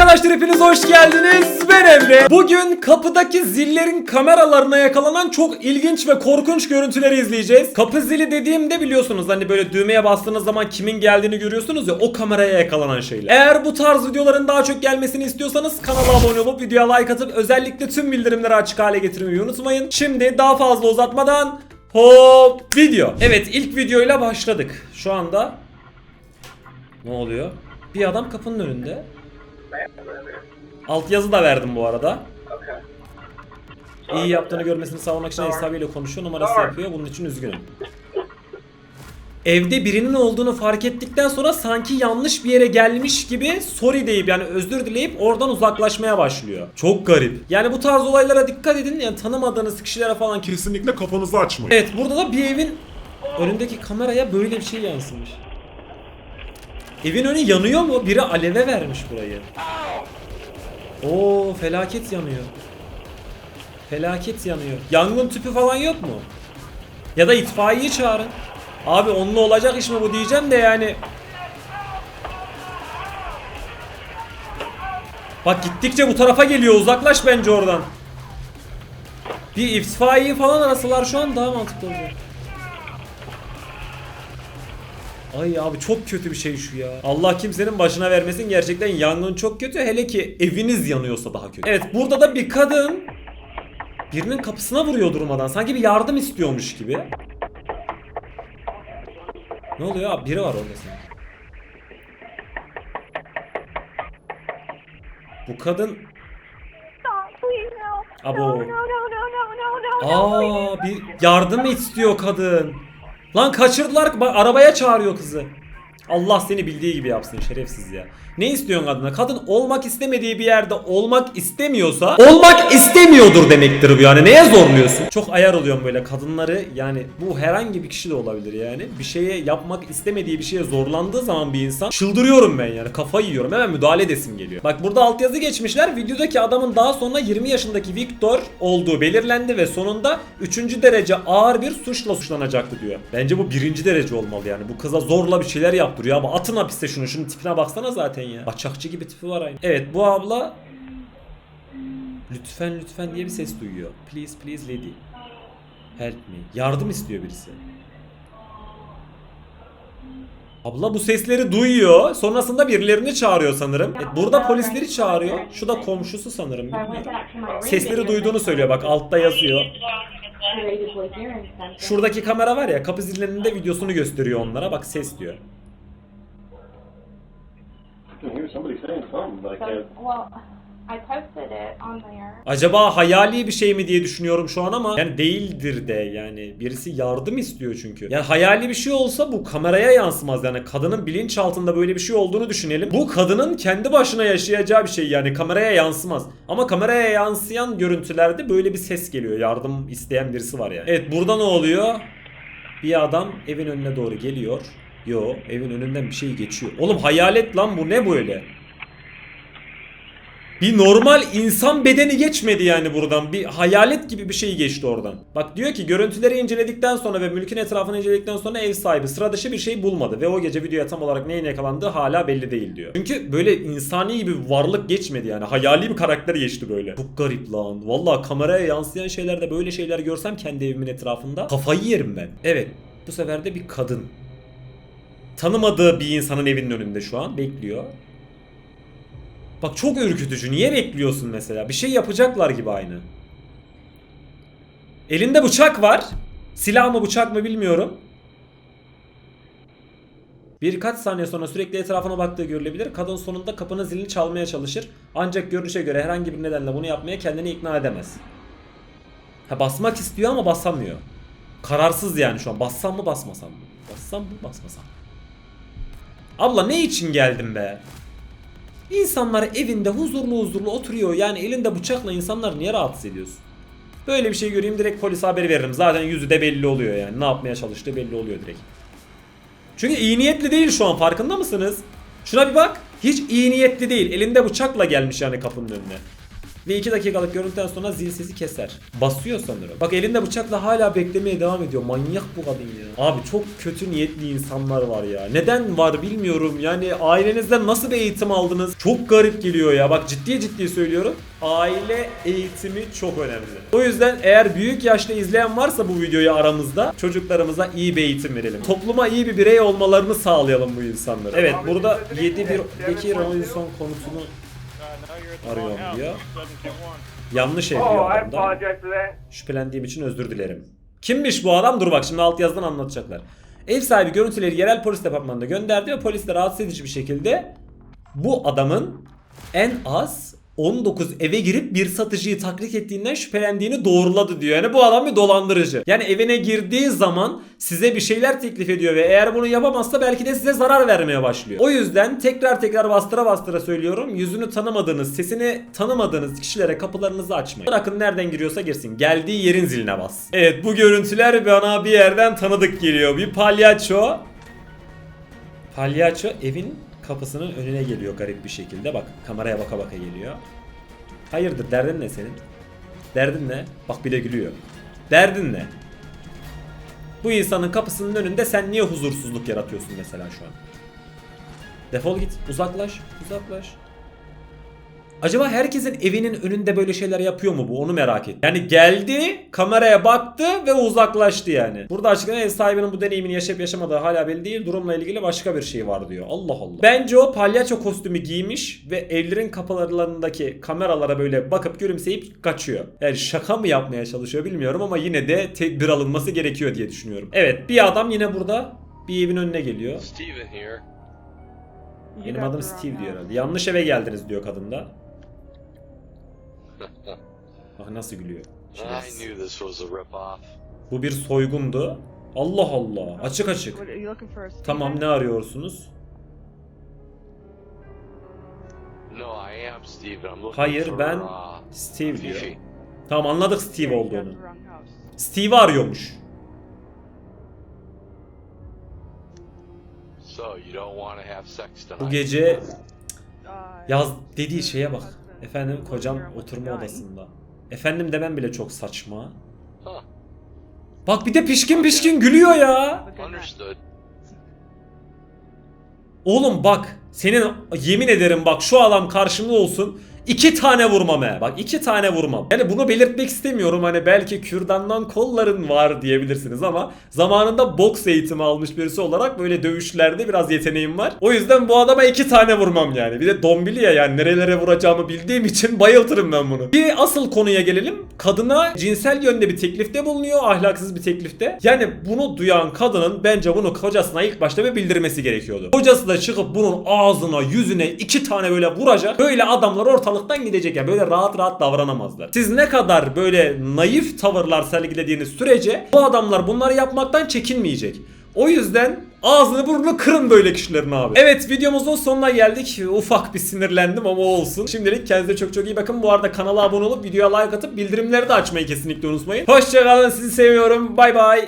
Arkadaşlar hepiniz hoş geldiniz. Ben Emre. Bugün kapıdaki zillerin kameralarına yakalanan çok ilginç ve korkunç görüntüleri izleyeceğiz. Kapı zili dediğimde biliyorsunuz hani böyle düğmeye bastığınız zaman kimin geldiğini görüyorsunuz ya o kameraya yakalanan şeyler. Eğer bu tarz videoların daha çok gelmesini istiyorsanız kanala abone olup videoya like atıp özellikle tüm bildirimleri açık hale getirmeyi unutmayın. Şimdi daha fazla uzatmadan hop video. Evet ilk videoyla başladık. Şu anda ne oluyor? Bir adam kapının önünde. Alt yazı da verdim bu arada. İyi yaptığını görmesini sağlamak için hesabıyla konuşuyor numarası yapıyor. Bunun için üzgünüm. Evde birinin olduğunu fark ettikten sonra sanki yanlış bir yere gelmiş gibi sorry deyip yani özür dileyip oradan uzaklaşmaya başlıyor. Çok garip. Yani bu tarz olaylara dikkat edin. Yani tanımadığınız kişilere falan Kesinlikle kafanızı açmayın. Evet burada da bir evin önündeki kameraya böyle bir şey yansımış. Evin önü yanıyor mu? Biri aleve vermiş burayı. Oo felaket yanıyor. Felaket yanıyor. Yangın tüpü falan yok mu? Ya da itfaiyeyi çağırın. Abi onunla olacak iş mi bu diyeceğim de yani. Bak gittikçe bu tarafa geliyor. Uzaklaş bence oradan. Bir itfaiye falan arasalar şu an daha mantıklı olacak. Ay abi çok kötü bir şey şu ya. Allah kimsenin başına vermesin gerçekten yangın çok kötü hele ki eviniz yanıyorsa daha kötü. Evet burada da bir kadın birinin kapısına vuruyor durmadan sanki bir yardım istiyormuş gibi. Ne oluyor abi biri var orada sanki. Bu kadın. Abo. Aa bir yardım istiyor kadın. Lan kaçırdılar bak arabaya çağırıyor kızı. Allah seni bildiği gibi yapsın şerefsiz ya. Ne istiyorsun kadına? Kadın olmak istemediği bir yerde olmak istemiyorsa olmak istemiyordur demektir bu yani. Neye zorluyorsun? Çok ayar oluyorum böyle kadınları yani bu herhangi bir kişi de olabilir yani. Bir şeye yapmak istemediği bir şeye zorlandığı zaman bir insan çıldırıyorum ben yani. Kafayı yiyorum. Hemen müdahale edesim geliyor. Bak burada altyazı geçmişler. Videodaki adamın daha sonra 20 yaşındaki Victor olduğu belirlendi ve sonunda 3. derece ağır bir suçla suçlanacaktı diyor. Bence bu birinci derece olmalı yani. Bu kıza zorla bir şeyler yaptırıyor ama atın hapiste şunu. Şunun tipine baksana zaten ya. Kaçakçı gibi tipi var aynı. Evet bu abla lütfen lütfen diye bir ses duyuyor. Please please lady. Help me. Yardım istiyor birisi. Abla bu sesleri duyuyor. Sonrasında birilerini çağırıyor sanırım. Evet, burada polisleri çağırıyor. Şu da komşusu sanırım. Sesleri duyduğunu söylüyor bak altta yazıyor. Şuradaki kamera var ya kapı zillerinde videosunu gösteriyor onlara. Bak ses diyor. I can hear somebody saying something, but I can't. Well, I posted it on there. Acaba hayali bir şey mi diye düşünüyorum şu an ama yani değildir de yani birisi yardım istiyor çünkü. Yani hayali bir şey olsa bu kameraya yansımaz yani kadının bilinçaltında böyle bir şey olduğunu düşünelim. Bu kadının kendi başına yaşayacağı bir şey yani kameraya yansımaz. Ama kameraya yansıyan görüntülerde böyle bir ses geliyor. Yardım isteyen birisi var yani. Evet burada ne oluyor? Bir adam evin önüne doğru geliyor. Yo evin önünden bir şey geçiyor. Oğlum hayalet lan bu ne böyle? Bir normal insan bedeni geçmedi yani buradan. Bir hayalet gibi bir şey geçti oradan. Bak diyor ki görüntüleri inceledikten sonra ve mülkün etrafını inceledikten sonra ev sahibi sıra dışı bir şey bulmadı. Ve o gece videoya tam olarak neyin yakalandığı hala belli değil diyor. Çünkü böyle insani bir varlık geçmedi yani. Hayali bir karakter geçti böyle. Çok garip lan. Valla kameraya yansıyan şeylerde böyle şeyler görsem kendi evimin etrafında kafayı yerim ben. Evet bu sefer de bir kadın. Tanımadığı bir insanın evinin önünde şu an bekliyor. Bak çok ürkütücü. Niye bekliyorsun mesela? Bir şey yapacaklar gibi aynı. Elinde bıçak var. Silah mı bıçak mı bilmiyorum. Birkaç saniye sonra sürekli etrafına baktığı görülebilir. Kadın sonunda kapının zilini çalmaya çalışır. Ancak görünüşe göre herhangi bir nedenle bunu yapmaya kendini ikna edemez. Ha basmak istiyor ama basamıyor. Kararsız yani şu an. Bassam mı basmasam mı? Bassam mı basmasam mı? Abla ne için geldin be? İnsanlar evinde huzurlu huzurlu oturuyor. Yani elinde bıçakla insanlar niye rahatsız ediyorsun? Böyle bir şey göreyim direkt polise haber veririm. Zaten yüzü de belli oluyor yani. Ne yapmaya çalıştığı belli oluyor direkt. Çünkü iyi niyetli değil şu an farkında mısınız? Şuna bir bak. Hiç iyi niyetli değil. Elinde bıçakla gelmiş yani kapının önüne. Ve 2 dakikalık görüntüden sonra zil sesi keser. Basıyor sanırım. Bak elinde bıçakla hala beklemeye devam ediyor. Manyak bu kadın ya. Abi çok kötü niyetli insanlar var ya. Neden var bilmiyorum. Yani ailenizden nasıl bir eğitim aldınız? Çok garip geliyor ya. Bak ciddi ciddi söylüyorum. Aile eğitimi çok önemli. O yüzden eğer büyük yaşta izleyen varsa bu videoyu aramızda çocuklarımıza iyi bir eğitim verelim. Topluma iyi bir birey olmalarını sağlayalım bu insanlara. Evet burada 7-1'deki Robinson konusunu arıyorum diyor. Yanlış ev diyor adam da. Şüphelendiğim için özür dilerim. Kimmiş bu adam? Dur bak şimdi alt yazıdan anlatacaklar. Ev sahibi görüntüleri yerel polis departmanına gönderdi ve polis de rahatsız edici bir şekilde bu adamın en az 19 eve girip bir satıcıyı taklit ettiğinden şüphelendiğini doğruladı diyor. Yani bu adam bir dolandırıcı. Yani evine girdiği zaman size bir şeyler teklif ediyor ve eğer bunu yapamazsa belki de size zarar vermeye başlıyor. O yüzden tekrar tekrar bastıra bastıra söylüyorum. Yüzünü tanımadığınız, sesini tanımadığınız kişilere kapılarınızı açmayın. Bırakın nereden giriyorsa girsin. Geldiği yerin ziline bas. Evet bu görüntüler bana bir yerden tanıdık geliyor. Bir palyaço Palyaço evin kapısının önüne geliyor garip bir şekilde. Bak kameraya baka baka geliyor. Hayırdır derdin ne senin? Derdin ne? Bak bir de gülüyor. Derdin ne? Bu insanın kapısının önünde sen niye huzursuzluk yaratıyorsun mesela şu an? Defol git, uzaklaş, uzaklaş. Acaba herkesin evinin önünde böyle şeyler yapıyor mu bu? Onu merak ettim. Yani geldi, kameraya baktı ve uzaklaştı yani. Burada açıklanan ev sahibinin bu deneyimini yaşayıp yaşamadığı hala belli değil. Durumla ilgili başka bir şey var diyor. Allah Allah. Bence o palyaço kostümü giymiş ve evlerin kapılarındaki kameralara böyle bakıp gülümseyip kaçıyor. Yani şaka mı yapmaya çalışıyor bilmiyorum ama yine de tedbir alınması gerekiyor diye düşünüyorum. Evet bir adam yine burada bir evin önüne geliyor. Steven here. Benim adım Steve diyor herhalde. Yanlış eve geldiniz diyor kadın da. Bak nasıl gülüyor. I Şerefsiz. knew this was a rip-off. Bu bir soygundu. Allah Allah. Açık açık. Tamam ne arıyorsunuz? No, I am Steven. I'm looking Hayır, for, ben uh, Steve diyor. Fifi. Tamam anladık Steve olduğunu. Steve'i arıyormuş. So, you don't want to have sex tonight? Bu gece Uh, yaz dediği şeye bak. Efendim kocam oturma odasında. Efendim demem bile çok saçma. Bak bir de pişkin pişkin gülüyor ya. Oğlum bak senin yemin ederim bak şu adam karşımda olsun. İki tane vurmam he. Bak iki tane vurmam. Yani bunu belirtmek istemiyorum. Hani belki kürdandan kolların var diyebilirsiniz ama zamanında boks eğitimi almış birisi olarak böyle dövüşlerde biraz yeteneğim var. O yüzden bu adama iki tane vurmam yani. Bir de dombili ya yani nerelere vuracağımı bildiğim için bayıltırım ben bunu. Bir asıl konuya gelelim. Kadına cinsel yönde bir teklifte bulunuyor. Ahlaksız bir teklifte. Yani bunu duyan kadının bence bunu kocasına ilk başta bir bildirmesi gerekiyordu. Kocası da çıkıp bunun ağzına yüzüne iki tane böyle vuracak. Böyle adamlar ortalıktan gidecek ya. Böyle rahat rahat davranamazlar. Siz ne kadar böyle naif tavırlar sergilediğiniz sürece bu adamlar bunları yapmaktan çekinmeyecek. O yüzden ağzını burnunu kırın böyle kişilerin abi. Evet videomuzun sonuna geldik. Ufak bir sinirlendim ama olsun. Şimdilik kendinize çok çok iyi bakın. Bu arada kanala abone olup videoya like atıp bildirimleri de açmayı kesinlikle unutmayın. Hoşçakalın sizi seviyorum. Bay bay.